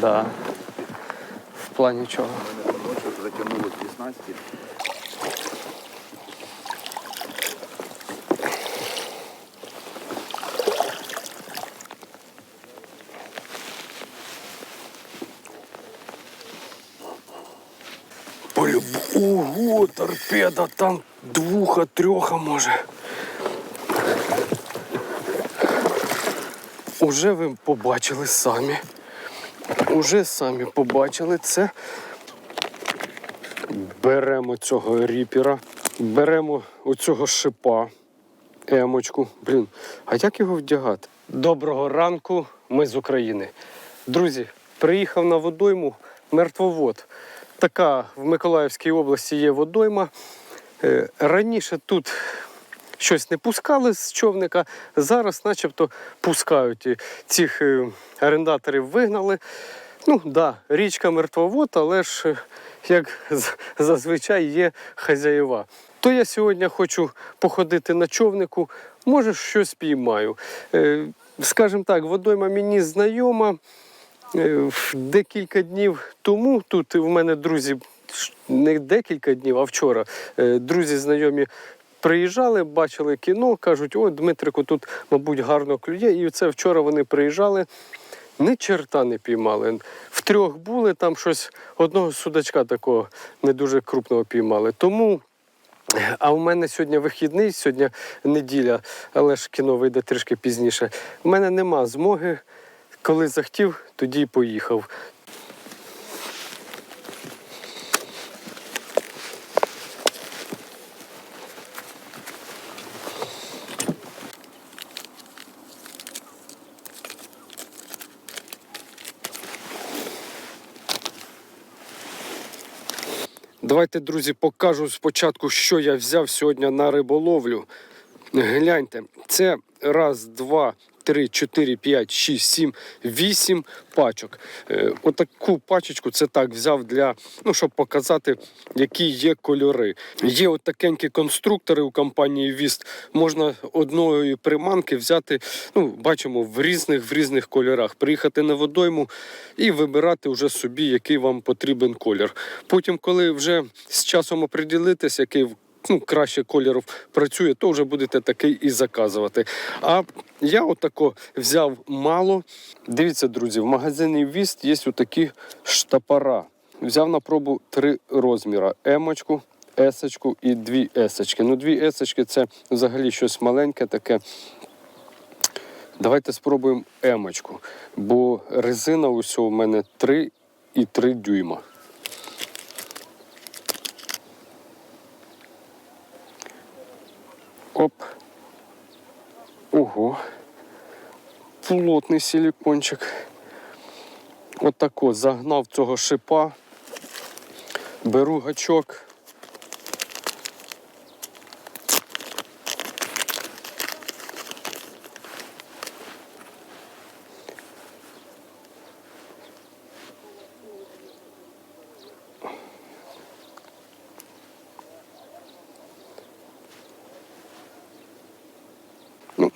Да. В плані чого? Ночі затягнуло дві снасті. Полюб... Ого, торпеда, там двуха, трьоха може. Уже ви побачили самі. Уже самі побачили це. Беремо цього ріпера, беремо оцього шипа, емочку. Блін, а як його вдягати? Доброго ранку, ми з України. Друзі, приїхав на водойму мертвовод. Така в Миколаївській області є водойма. Е, Раніше тут щось не пускали з човника, зараз начебто пускають. Цих е, орендаторів вигнали. Ну, да, річка мертвовод, але ж е, як зазвичай є хазяєва. То я сьогодні хочу походити на човнику, може щось піймаю. Е, Скажімо так, водойма мені знайома. Е, Декілька днів тому тут в мене друзі, не декілька днів, а вчора е, друзі знайомі приїжджали, бачили кіно, кажуть, о, Дмитрику, тут, мабуть, гарно клює. І це вчора вони приїжджали. Ні черта не піймали. Втрьох були, там щось одного судачка такого не дуже крупного піймали. Тому а у мене сьогодні вихідний, сьогодні неділя, але ж кіно вийде трішки пізніше. У мене нема змоги. Коли захотів, тоді й поїхав. Давайте, друзі, покажу спочатку, що я взяв сьогодні на риболовлю. Гляньте, це раз, два, три, чотири, п'ять, шість, сім, вісім пачок. Е, отаку пачечку це так взяв для, ну, щоб показати, які є кольори. Є от такенькі конструктори у компанії Віст. Можна одної приманки взяти, ну, бачимо, в різних в різних кольорах. Приїхати на водойму і вибирати вже собі, який вам потрібен колір. Потім, коли вже з часом оприділитесь, який ну, краще кольорів працює, то вже будете такий і заказувати. А я отако взяв мало. Дивіться, друзі, в магазині Віст є отакі штапара. Взяв на пробу три розміри: емочку, есочку і дві есочки. Ну, дві есочки це взагалі щось маленьке таке. Давайте спробуємо емочку, бо резина усього у мене 3 і 3 дюйма. Оп. Ого. Плотний силікончик. Отако загнав цього шипа. Беру гачок.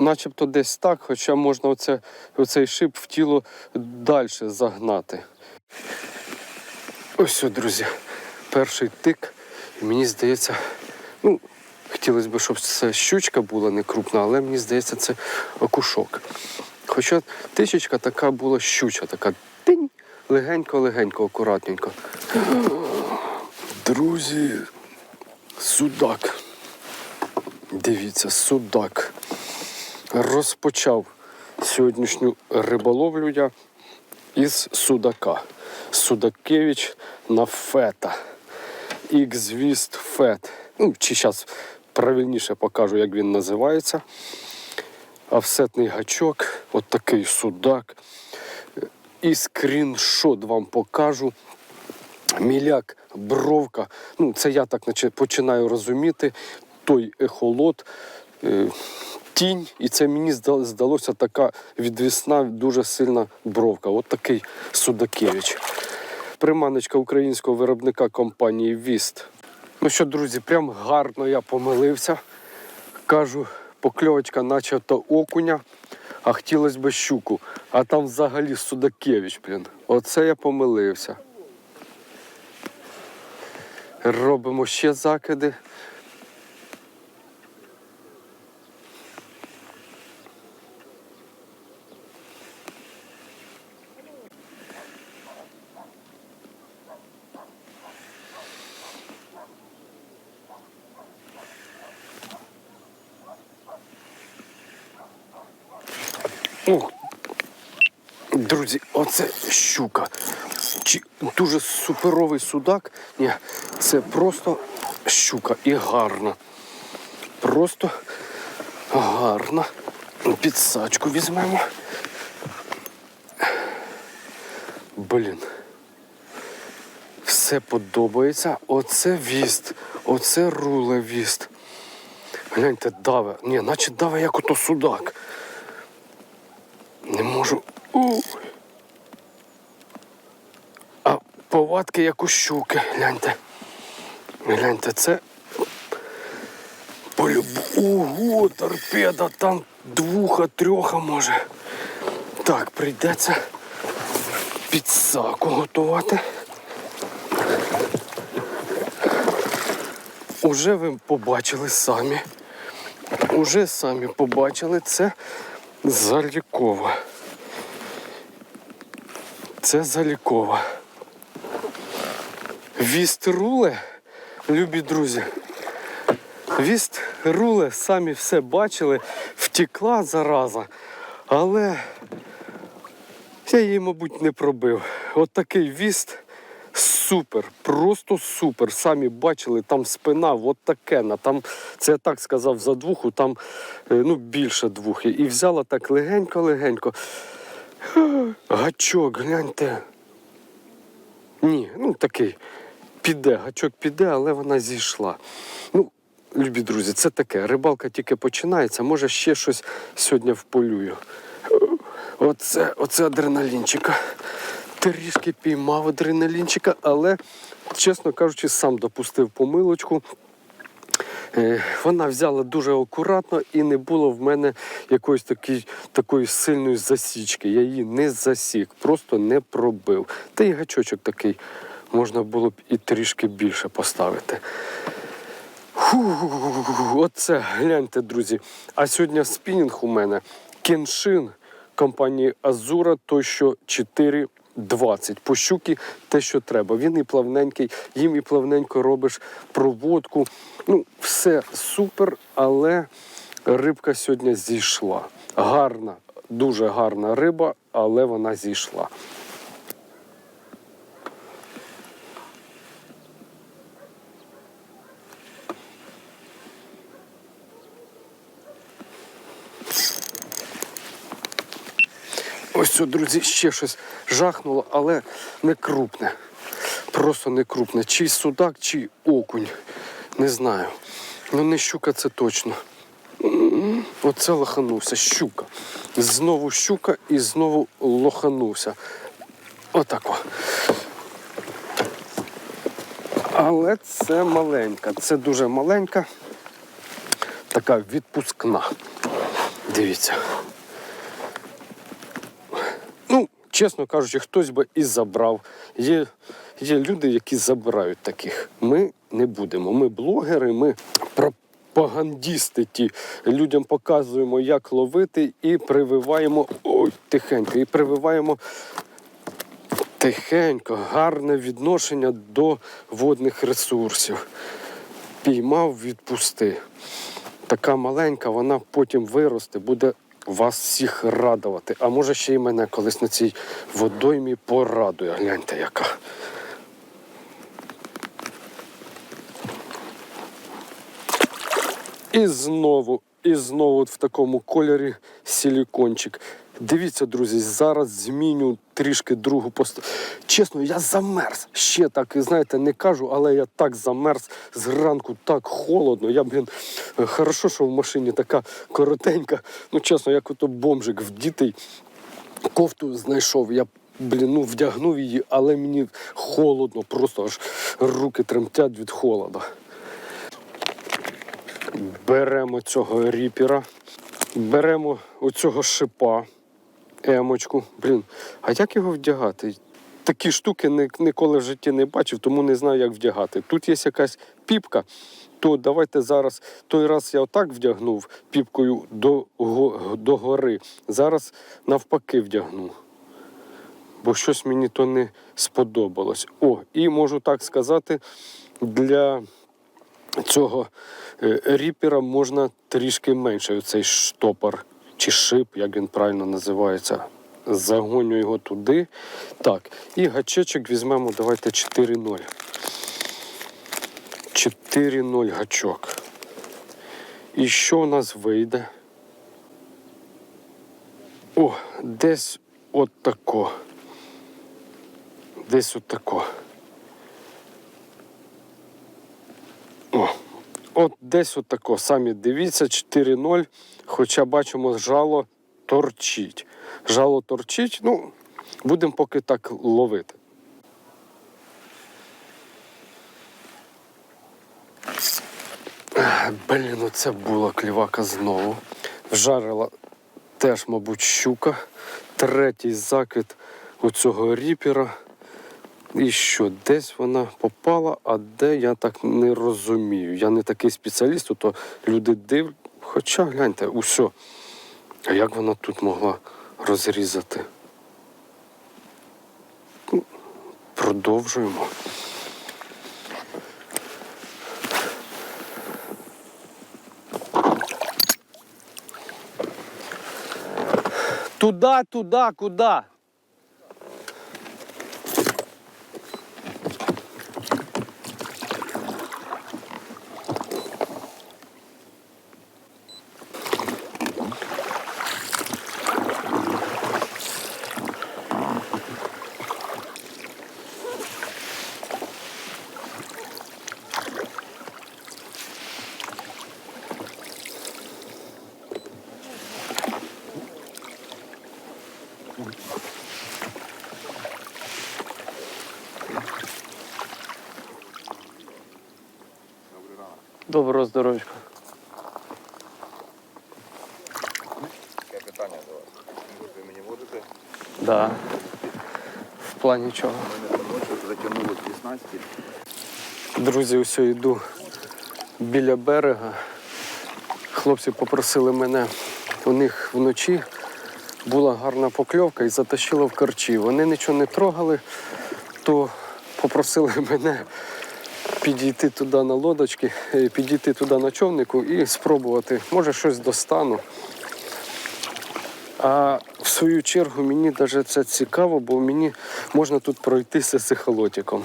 Начебто десь так, хоча можна оце, оцей шип в тіло далі загнати. Ось, друзі, перший тик. І мені здається, ну, хотілося б, щоб це щучка була не крупна, але мені здається, це окушок. Хоча тисячка така була щуча, така тинь, легенько-легенько, акуратненько. Друзі, судак. Дивіться, судак. Розпочав сьогоднішню риболовлю я із судака. Судакевич на фета. Ікзвіст фет. Ну, чи зараз правильніше покажу, як він називається. Офсетний гачок, от такий судак. І скріншот вам покажу. Міляк, бровка. Ну, це я так починаю розуміти. Той ехолот, е, тінь, і це мені здалося така відвісна, дуже сильна бровка. От такий Судакевич. Приманочка українського виробника компанії Віст. Ну що, друзі, прям гарно я помилився. Кажу, покльовочка начебто окуня. а хотілося б щуку. А там взагалі Судакевич, блін. Оце я помилився. Робимо ще закиди. Ух, друзі, оце щука. Чи дуже суперовий судак. Ні, це просто щука і гарна. Просто гарна. Підсачку візьмемо. Блін. Все подобається. Оце віст. Оце руле віст. Гляньте, даве. Ні, наче даве як ото судак. Не можу. У. А повадки як у щуки, гляньте. Гляньте, це. Полюб... Ого, торпеда, там двуха, трьоха може. Так, прийдеться підсаку готувати. Уже ви побачили самі. Уже самі побачили це залікова. Це залікова. Віст руле, любі друзі. Віст руле, самі все бачили, втекла зараза, але я її, мабуть, не пробив. От такий віст супер, просто супер. Самі бачили, там спина, от такена. Там, це я так сказав за двуху, там е, ну, більше двох. І взяла так легенько-легенько. Гачок, гляньте. Ні, ну такий. Піде, гачок піде, але вона зійшла. Ну, любі друзі, це таке. Рибалка тільки починається, може ще щось сьогодні вполюю. Оце, оце адреналінчика. Трішки піймав адреналінчика, але, чесно кажучи, сам допустив помилочку. Е, Вона взяла дуже акуратно і не було в мене якоїсь такої, такої сильної засічки. Я її не засік, просто не пробив. Та й гачочок такий можна було б і трішки більше поставити. Оце гляньте, друзі. А сьогодні спінінг у мене кеншин компанії Азура, той що 4,20. По щуки те, що треба. Він і плавненький, їм і плавненько робиш проводку. Ну, все супер, але рибка сьогодні зійшла. Гарна, дуже гарна риба, але вона зійшла. Ось, це, друзі, ще щось жахнуло, але не крупне. Просто не крупне. Чи судак, чи окунь. Не знаю. Ну не щука це точно. Оце лоханувся. Щука. Знову щука і знову лоханувся. Отако. Але це маленька. Це дуже маленька. Така відпускна. Дивіться. Ну, чесно кажучи, хтось би і забрав. Є, є люди, які забирають таких. Ми не будемо. Ми блогери, ми пропагандісти ті. Людям показуємо, як ловити, і прививаємо ой, тихенько, і прививаємо тихенько, гарне відношення до водних ресурсів. Піймав, відпусти. Така маленька, вона потім виросте, буде вас всіх радувати. А може ще й мене колись на цій водоймі порадує. Гляньте, яка. І знову, і знову от в такому кольорі силікончик. Дивіться, друзі, зараз зміню трішки другу пост. Чесно, я замерз. Ще так, знаєте, не кажу, але я так замерз зранку, так холодно. Я, блін, хорошо, що в машині така коротенька. Ну, чесно, як ото бомжик в дітей кофту знайшов. Я блін, ну, вдягнув її, але мені холодно, просто аж руки тремтять від холоду. Беремо цього ріпера. Беремо оцього шипа, емочку. Блін, а як його вдягати? Такі штуки ніколи в житті не бачив, тому не знаю, як вдягати. Тут є якась піпка, то давайте зараз. Той раз я отак вдягнув піпкою до, до гори. Зараз навпаки вдягну. Бо щось мені то не сподобалось. О, і можу так сказати, для цього е, ріпера можна трішки менше. Оцей штопор чи шип, як він правильно називається. Загоню його туди. Так, і гачечок візьмемо, давайте 4-0. 4-0 гачок. І що у нас вийде? О, десь от тако. Десь от. От десь от. Самі дивіться, 4-0. Хоча бачимо, жало торчить. Жало торчить, ну, будемо поки так ловити. Блін, оце була клівака знову. Вжарила теж, мабуть, щука. Третій закид у цього ріпера. І що, десь вона попала, а де я так не розумію. Я не такий спеціаліст, то люди див. Хоча гляньте, усе. А як вона тут могла розрізати? Ну, Продовжуємо. Туда, туда, куда? Доброго здоров'я. Таке питання до вас. Ви мені можете? Да. В плані чого? Мене ночі затягнуло дві снасті. Друзі, усе йду біля берега. Хлопці попросили мене, у них вночі була гарна покльовка і затащило в корчі. Вони нічого не трогали, то попросили мене підійти туди на лодочки, е, підійти туди на човнику і спробувати. Може, щось достану. А в свою чергу мені навіть це цікаво, бо мені можна тут пройтися з ехолотиком.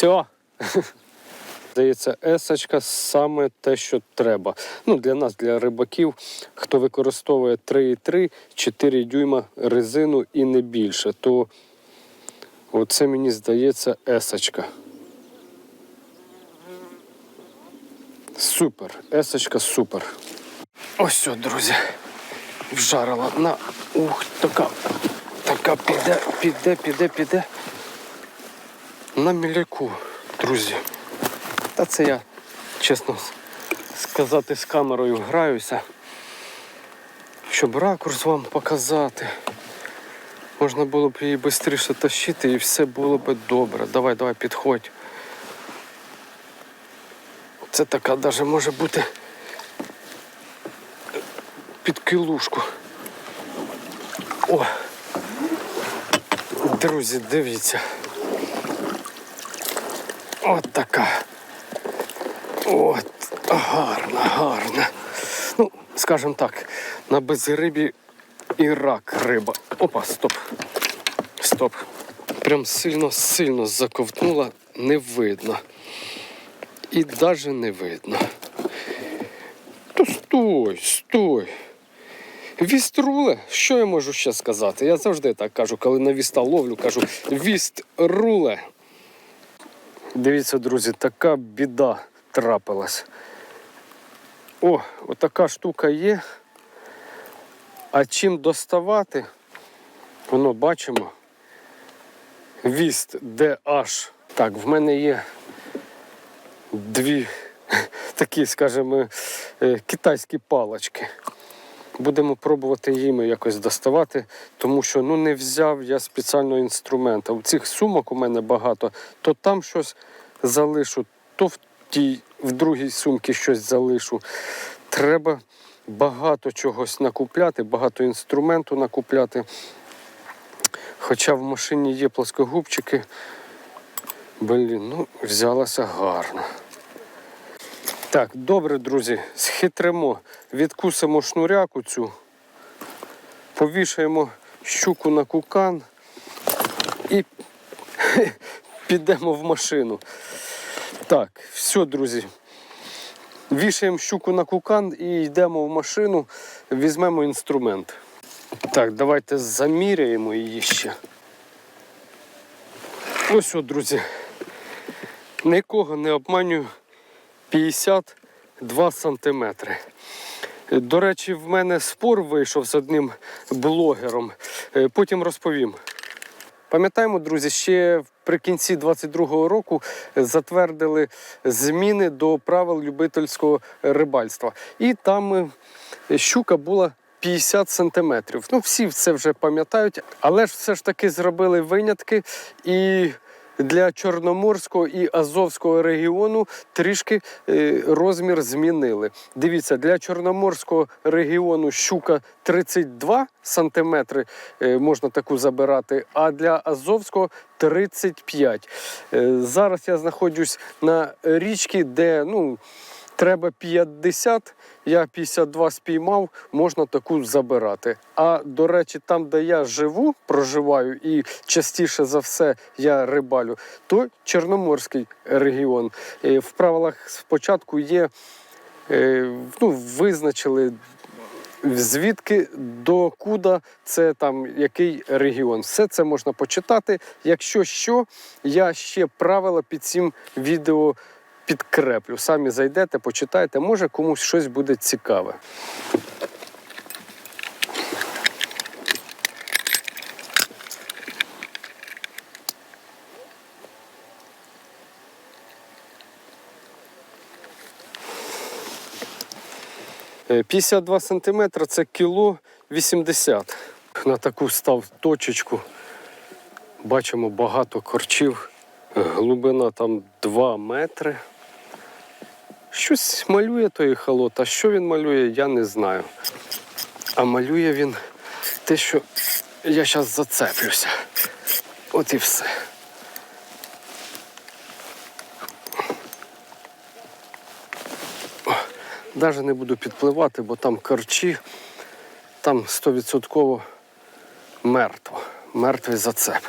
Все. Здається, есочка саме те, що треба. Ну, для нас, для рибаків, хто використовує 3,3, 4 дюйма резину і не більше, то оце мені здається есочка. Супер. Есочка супер. Ось все, друзі. Вжарила на. Ух, така. Така піде, піде, піде, піде. На міляку, друзі. Та це я, чесно сказати, з камерою граюся, щоб ракурс вам показати. Можна було б її швидше тащити і все було б добре. Давай, давай, підходь. Це така навіть може бути під килушку. О! Друзі, дивіться. От така. От, гарно, гарно. Ну, скажімо так, на безрибі і рак риба. Опа, стоп. Стоп. Прям сильно-сильно заковтнула, не видно. І навіть не видно. То стой, стой. Віструле, що я можу ще сказати? Я завжди так кажу, коли на віста ловлю, кажу віструле. Дивіться, друзі, така біда трапилась. О, отака штука є. А чим доставати? Воно бачимо. Віст DH. Так, в мене є дві такі, скажімо, е, китайські палочки. Будемо пробувати їми якось доставати, тому що ну не взяв я спеціального інструмента. У цих сумок у мене багато, то там щось залишу, то в тій, в другій сумці щось залишу. Треба багато чогось накупляти, багато інструменту накупляти. Хоча в машині є плоскогубчики. Блін, ну взялася гарно. Так, добре, друзі, схитримо, відкусимо шнуряку цю, повішаємо щуку на кукан і підемо в машину. Так, все, друзі. Вішаємо щуку на кукан і йдемо в машину, візьмемо інструмент. Так, давайте заміряємо її ще. Ось, от, друзі. Нікого не обманюю. 52 сантиметри. До речі, в мене спор вийшов з одним блогером. Е, Потім розповім. Пам'ятаємо, друзі, ще при кінці 22-го року затвердили зміни до правил любительського рибальства. І там е, щука була 50 сантиметрів. Ну, всі це вже пам'ятають, але ж все ж таки зробили винятки і. Для Чорноморського і Азовського регіону трішки е, розмір змінили. Дивіться, для Чорноморського регіону щука 32 сантиметри е, можна таку забирати, а для Азовського 35. Е, зараз я знаходжусь на річці, де ну, треба 50, я 52 спіймав, можна таку забирати. А до речі, там, де я живу, проживаю, і частіше за все я рибалю, то Чорноморський регіон. Е, В правилах спочатку є, е, ну, визначили. Звідки до куди це там який регіон? Все це можна почитати. Якщо що, я ще правила під цим відео підкреплю. Самі зайдете, почитайте, може комусь щось буде цікаве. Е, 52 сантиметра це кіло 80. На таку став точечку. Бачимо багато корчів. Глибина там 2 метри. Щось малює той холод, а що він малює, я не знаю. А малює він те, що я зараз зацеплюся. От і все. Навіть не буду підпливати, бо там корчі, там 100% мертво. Мертвий зацеп.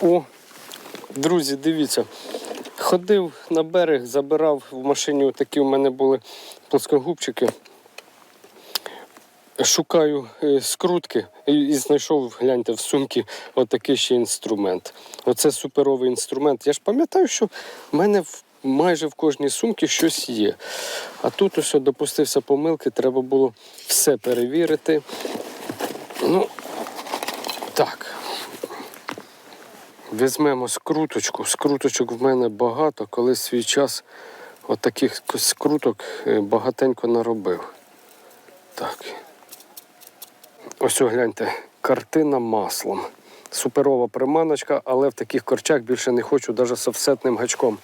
О, друзі, дивіться. Ходив на берег, забирав в машині такі у мене були плоскогубчики. Шукаю е, скрутки і, знайшов, гляньте, в сумці отакий ще інструмент. Оце суперовий інструмент. Я ж пам'ятаю, що в мене майже в кожній сумці щось є. А тут ось допустився помилки, треба було все перевірити. Ну, так. Візьмемо скруточку. Скруточок в мене багато, коли свій час отаких скруток е, багатенько наробив. Так. Ось о, гляньте, Картина маслом. Суперова приманочка, але в таких корчах більше не хочу навіть з гачком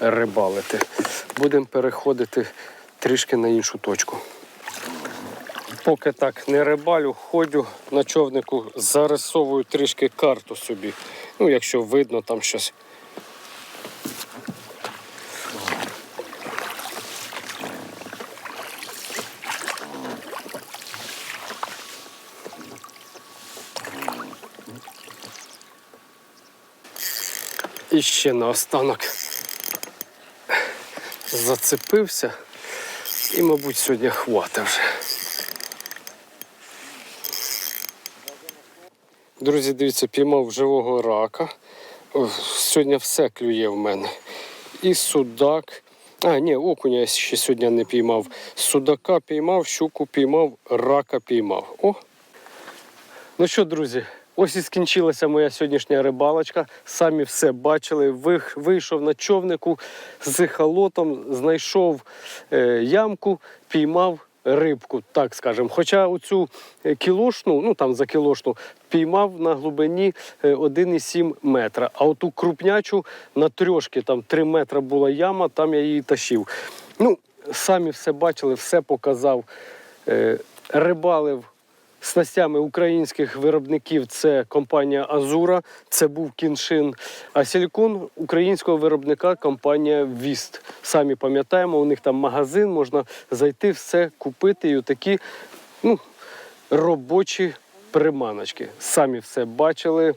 рибалити. Будемо переходити трішки на іншу точку. Поки так не рибалю, ходю на човнику, зарисовую трішки карту собі. Ну, якщо видно там щось. І ще наостанок зацепився. І, мабуть, сьогодні хватить вже. Друзі, дивіться, піймав живого рака. Сьогодні все клює в мене. І судак. А, ні, окуня я ще сьогодні не піймав. Судака піймав, щуку піймав, рака піймав. О! Ну що, друзі, ось і скінчилася моя сьогоднішня рибалочка. Самі все бачили. Вийшов на човнику з халотом, знайшов е, ямку, піймав рибку, так скажемо. Хоча оцю е, кілошну, ну там за кілошну, піймав на глибині е, 1,7 метра. А оту крупнячу на трьошки, там 3 метра була яма, там я її тащив. Ну, самі все бачили, все показав. Е, Рибалив снастями українських виробників це компанія Азура, це був кіншин. А сілікон українського виробника компанія Віст. Самі пам'ятаємо, у них там магазин, можна зайти, все купити. І отакі ну, робочі приманочки. Самі все бачили.